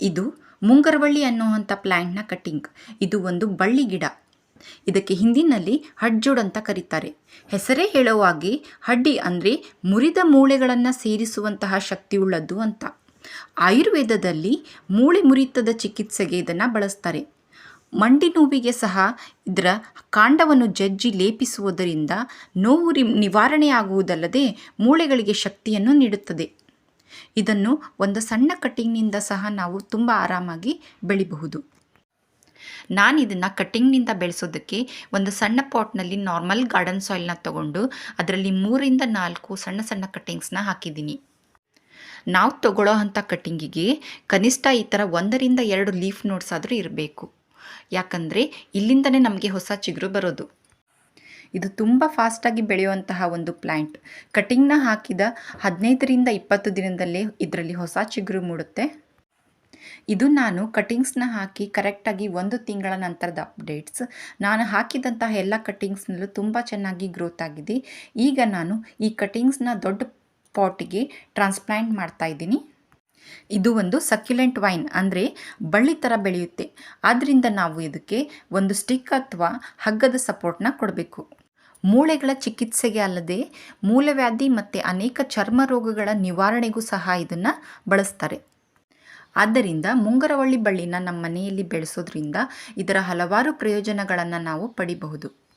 ಇದು ಮುಂಗರವಳ್ಳಿ ಅನ್ನುವಂಥ ಪ್ಲ್ಯಾಂಟ್ನ ಕಟ್ಟಿಂಗ್ ಇದು ಒಂದು ಬಳ್ಳಿ ಗಿಡ. ಇದಕ್ಕೆ ಹಿಂದಿನಲ್ಲಿ ಹಡ್ಜೋಡ್ ಅಂತ ಕರೀತಾರೆ. ಹೆಸರೇ ಹೇಳುವಾಗೆ ಹಡ್ಡಿ ಅಂದರೆ ಮುರಿದ ಮೂಳೆಗಳನ್ನು ಸೇರಿಸುವಂತಹ ಶಕ್ತಿಯುಳ್ಳದ್ದು ಅಂತ. ಆಯುರ್ವೇದದಲ್ಲಿ ಮೂಳೆ ಮುರಿತದ ಚಿಕಿತ್ಸೆಗೆ ಇದನ್ನು ಬಳಸ್ತಾರೆ. ಮಂಡಿ ನೋವಿಗೆ ಸಹ ಇದರ ಕಾಂಡವನ್ನು ಜಜ್ಜಿ ಲೇಪಿಸುವುದರಿಂದ ನೋವು ನಿವಾರಣೆಯಾಗುವುದಲ್ಲದೆ ಮೂಳೆಗಳಿಗೆ ಶಕ್ತಿಯನ್ನು ನೀಡುತ್ತದೆ. ಇದನ್ನು ಒಂದು ಸಣ್ಣ ಕಟ್ಟಿಂಗ್ನಿಂದ ಸಹ ನಾವು ತುಂಬ ಆರಾಮಾಗಿ ಬೆಳಿಬಹುದು. ನಾನು ಇದನ್ನು ಕಟ್ಟಿಂಗ್ನಿಂದ ಬೆಳೆಸೋದಕ್ಕೆ ಒಂದು ಸಣ್ಣ ಪಾಟ್ನಲ್ಲಿ ನಾರ್ಮಲ್ ಗಾರ್ಡನ್ ಸಾಯಿಲ್ನ ತಗೊಂಡು ಅದರಲ್ಲಿ ಮೂರಿಂದ ನಾಲ್ಕು ಸಣ್ಣ ಸಣ್ಣ ಕಟ್ಟಿಂಗ್ಸ್ನ ಹಾಕಿದ್ದೀನಿ. ನಾವು ತಗೊಳ್ಳೋ ಅಂಥ ಕಟ್ಟಿಂಗಿಗೆ ಕನಿಷ್ಠ ಈ ಥರ ಒಂದರಿಂದ ಎರಡು ಲೀಫ್ ನೋಟ್ಸ್ ಆದರೂ ಇರಬೇಕು. ಯಾಕಂದರೆ ಇಲ್ಲಿಂದನೇ ನಮಗೆ ಹೊಸ ಚಿಗುರು ಬರೋದು. ಇದು ತುಂಬ ಫಾಸ್ಟಾಗಿ ಬೆಳೆಯುವಂತಹ ಒಂದು ಪ್ಲ್ಯಾಂಟ್ ಕಟಿಂಗ್ನ ಹಾಕಿದ ಹದಿನೈದರಿಂದ ಇಪ್ಪತ್ತು ದಿನದಲ್ಲೇ ಇದರಲ್ಲಿ ಹೊಸ ಚಿಗುರು ಮೂಡುತ್ತೆ. ಇದು ನಾನು ಕಟಿಂಗ್ಸ್ನ ಹಾಕಿ ಕರೆಕ್ಟಾಗಿ ಒಂದು ತಿಂಗಳ ನಂತರದ ಅಪ್ಡೇಟ್ಸ್ ನಾನು ಹಾಕಿದಂತಹ ಎಲ್ಲ ಕಟಿಂಗ್ಸ್ನಲ್ಲೂ ತುಂಬ ಚೆನ್ನಾಗಿ ಗ್ರೋತ್ ಆಗಿದೆ. ಈಗ ನಾನು ಈ ಕಟಿಂಗ್ಸ್ನ ದೊಡ್ಡ ಪಾಟಿಗೆ ಟ್ರಾನ್ಸ್ಪ್ಲಾಂಟ್ ಮಾಡ್ತಾ ಇದ್ದೀನಿ. ಇದು ಒಂದು ಸಕ್ಯುಲೆಂಟ್ ವೈನ್ ಅಂದರೆ ಬಳ್ಳಿ ಥರ ಬೆಳೆಯುತ್ತೆ. ಆದ್ದರಿಂದ ನಾವು ಇದಕ್ಕೆ ಒಂದು ಸ್ಟಿಕ್ ಅಥವಾ ಹಗ್ಗದ ಸಪೋರ್ಟ್ನ ಕೊಡಬೇಕು. ಮೂಳೆಗಳ ಚಿಕಿತ್ಸೆಗೆ ಅಲ್ಲದೆ ಮೂಲವ್ಯಾಧಿ ಮತ್ತು ಅನೇಕ ಚರ್ಮ ರೋಗಗಳ ನಿವಾರಣೆಗೂ ಸಹ ಇದನ್ನು ಬಳಸ್ತಾರೆ. ಆದ್ದರಿಂದ ಮುಂಗರವಳ್ಳಿ ಬಳ್ಳಿನ ನಮ್ಮ ಮನೆಯಲ್ಲಿ ಬೆಳೆಸೋದ್ರಿಂದ ಇದರ ಹಲವಾರು ಪ್ರಯೋಜನಗಳನ್ನು ನಾವು ಪಡಿಬಹುದು.